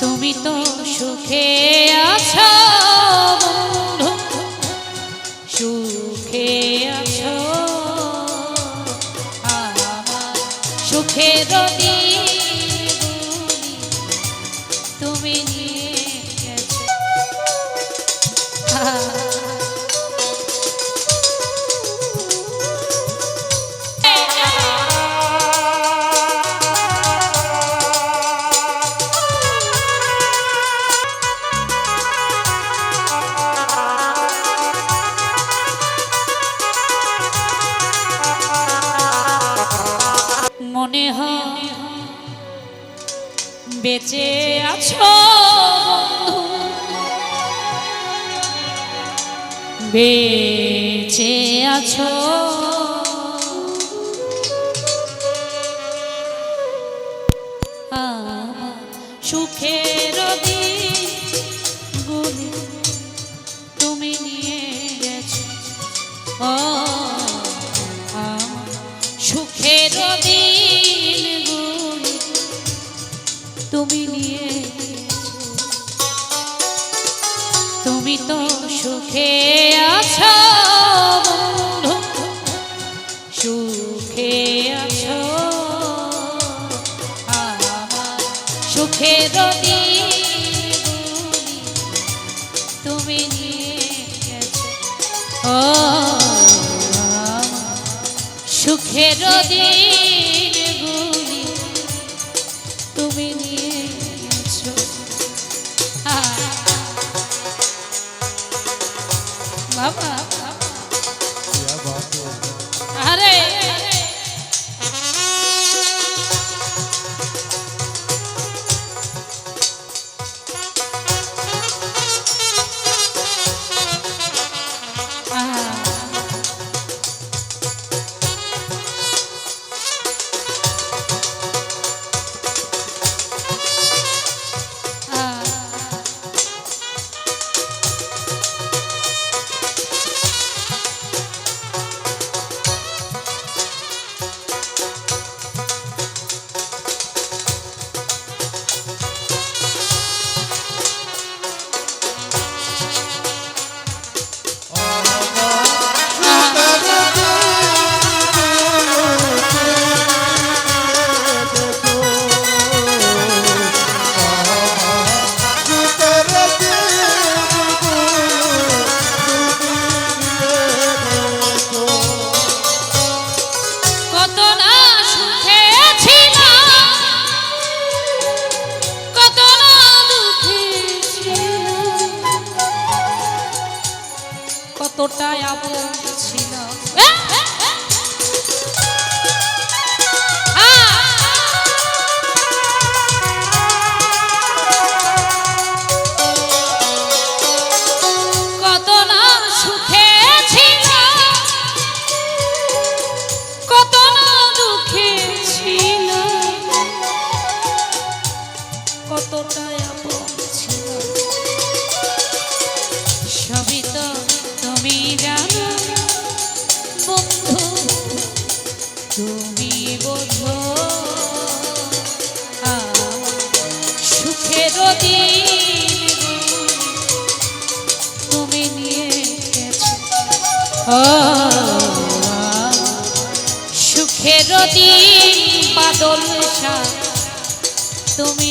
তুমি তো সুখে আছো। মনে হয় বেঁচে আছো বেঁচে আছো। সুখের তুমি নিয়ে। তুমি তো সুখে আছো সুখে আছো। সুখের দিনগুলি তুমি নিয়ে ও, আমার সুখের কতটা আপন সুখের দিন বাদল তুমি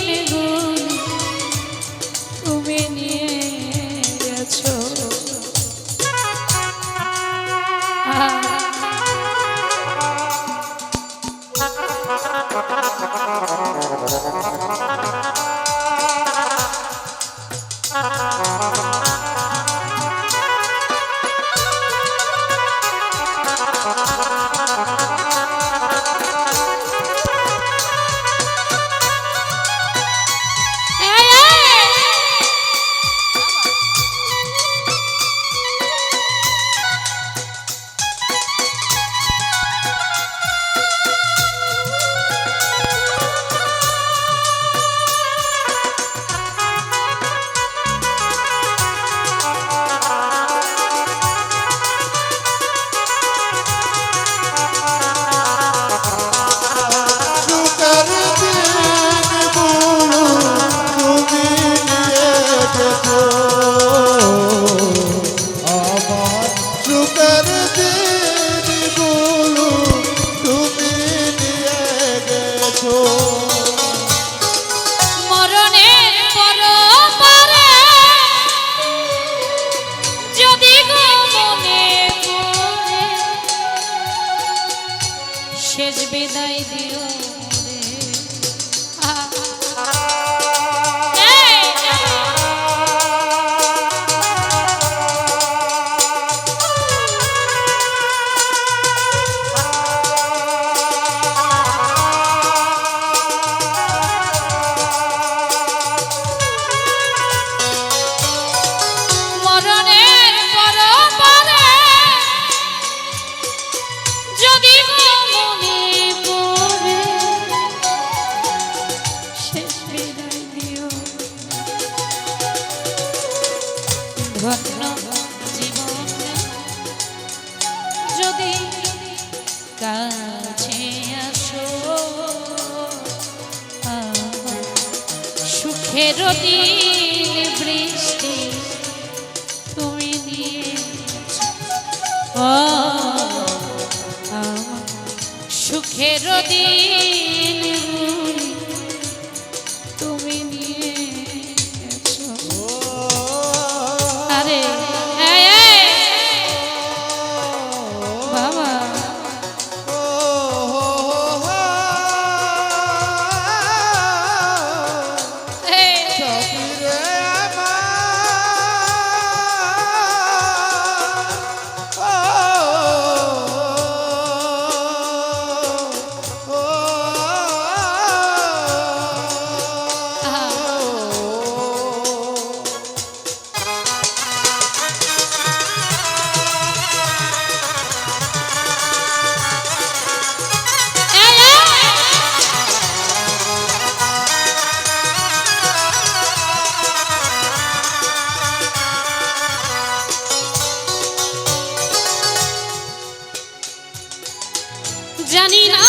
শেষ বিদায় দিও। ধন্য জীবন। যদি কাছে আসো সুখের দিন বৃষ্টি তুমি দিয়ে সুখের দিন Marianina.